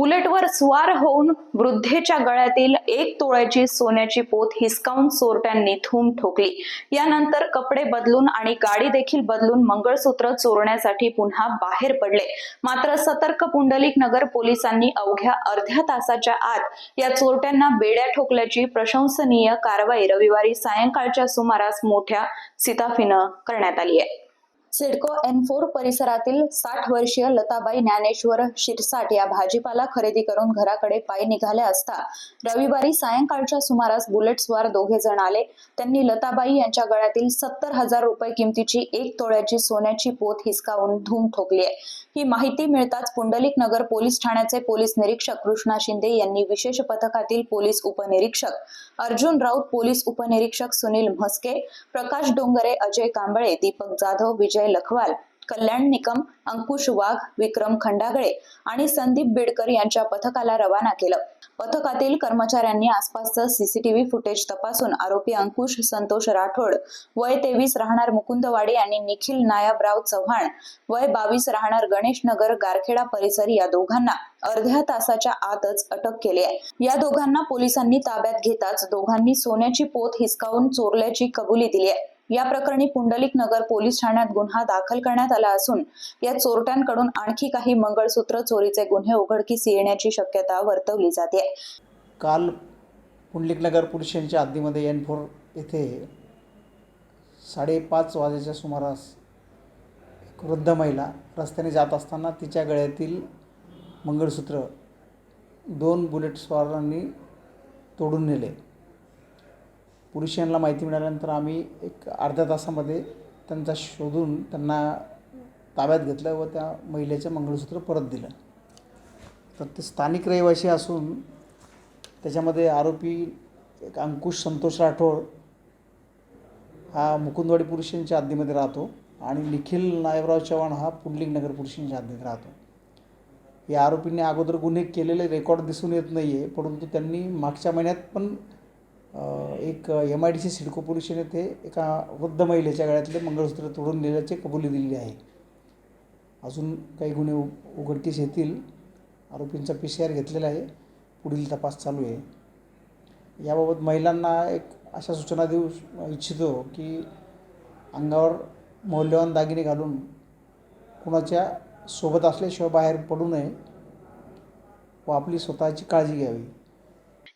बुलेटवर स्वार होऊन वृद्धेच्या गळ्यातील एक तोळ्याची सोन्याची पोत हिसकावून चोरट्यांनी थूम ठोकली. यानंतर कपडे बदलून आणि गाडी देखील बदलून मंगळसूत्र चोरण्यासाठी पुन्हा बाहेर पडले. मात्र सतर्क पुंडलिक नगर पोलिसांनी अवघ्या अर्ध्या तासाच्या आत या चोरट्यांना बेड्या ठोकल्याची प्रशंसनीय कारवाई रविवारी सायंकाळच्या सुमारास मोठ्या सिताफीनं करण्यात आली आहे. सिडको एन फोर परिसरातील साठ वर्षीय लताबाई ज्ञानेश्वर शिरसाट या भाजीपाला खरेदी करून घराकडे पायी निघाल्या असता रविवारी सायंकाळच्या सुमारास बुलेट्सवर दोघे जण आले. त्यांनी लताबाई यांच्या गळ्यातील सत्तर हजार रुपये किमतीची एक तोळ्याची सोन्याची पोत हिसकावून धूम ठोकली आहे. ही माहिती मिळताच पुंडलिक नगर पोलीस ठाण्याचे पोलीस निरीक्षक कृष्णा शिंदे यांनी विशेष पथकातील पोलीस उपनिरीक्षक अर्जुन राऊत पोलीस उपनिरीक्षक सुनील म्हस्के प्रकाश डोंगरे अजय कांबळे दीपक जाधव विजय विजय लखवाल कल्याण निकम अंकुश वाघ विक्रम खंडागळे आणि संदीप बेडकर यांच्या पथकाला रवाना केलं. पथकातील कर्मचाऱ्यांनी आसपासचं सीसीटीव्ही फुटेज तपासून आरोपी अंकुश संतोष राठोड वय तेवीस राहणार मुकुंदवाडी आणि निखिल नायाबराव चव्हाण वय बावीस राहणार गणेश नगर गारखेडा परिसर या दोघांना अर्ध्या तासाच्या आतच अटक केली आहे. या दोघांना पोलिसांनी ताब्यात घेताच दोघांनी सोन्याची पोत हिसकावून चोरल्याची कबुली दिली आहे. या प्रकरणी पुंडलिक नगर पोलीस ठाण्यात गुन्हा दाखल करण्यात आला असून या चोरट्यांकडून आणखी काही मंगळसूत्र चोरीचे गुन्हे उघडकीस येण्याची शक्यता वर्तवली जाते. काल पुंडलिकनगर पोलीस स्टेशनच्या हद्दीमध्ये एन फोर येथे साडेपाच वाजेच्या सुमारास एक वृद्ध महिला रस्त्याने जात असताना तिच्या गळ्यातील मंगळसूत्र दोन बुलेट स्वारांनी तोडून नेले. पोलीस स्टेशनला माहिती मिळाल्यानंतर आम्ही एक अर्ध्या तासामध्ये त्यांचा शोधून त्यांना ताब्यात घेतलं व त्या महिलेचं मंगळसूत्र परत दिलं. तर ते स्थानिक रहिवासी असून त्याच्यामध्ये आरोपी एक अंकुश संतोष राठोड हा मुकुंदवाडी पुरुषांच्या स्टेशनच्या हद्दीमध्ये राहतो आणि निखिल नायबराव चव्हाण हा पुंडलिक नगर पुरुषांच्या स्टेशनच्या हद्दीत राहतो. या आरोपींनी अगोदर गुन्हे केलेले रेकॉर्ड दिसून येत नाही आहे परंतु त्यांनी मागच्या महिन्यात पण एक M I D C CIDCO police ते येथे एका वृद्ध महिलेच्या गळ्यातले मंगळसूत्र तोडून दिल्याची कबुली दिलेली आहे. अजून काही गुन्हे उ- उघडकीस येतील आरोपींचा पी सी आर घेतलेला आहे. पुढील तपास चालू आहे. याबाबत महिलांना एक अशा सूचना देऊ इच्छितो की अंगावर मौल्यवान दागिने घालून कुणाच्या सोबत असल्याशिवाय बाहेर पडू नये व आपली स्वतःची काळजी घ्यावी.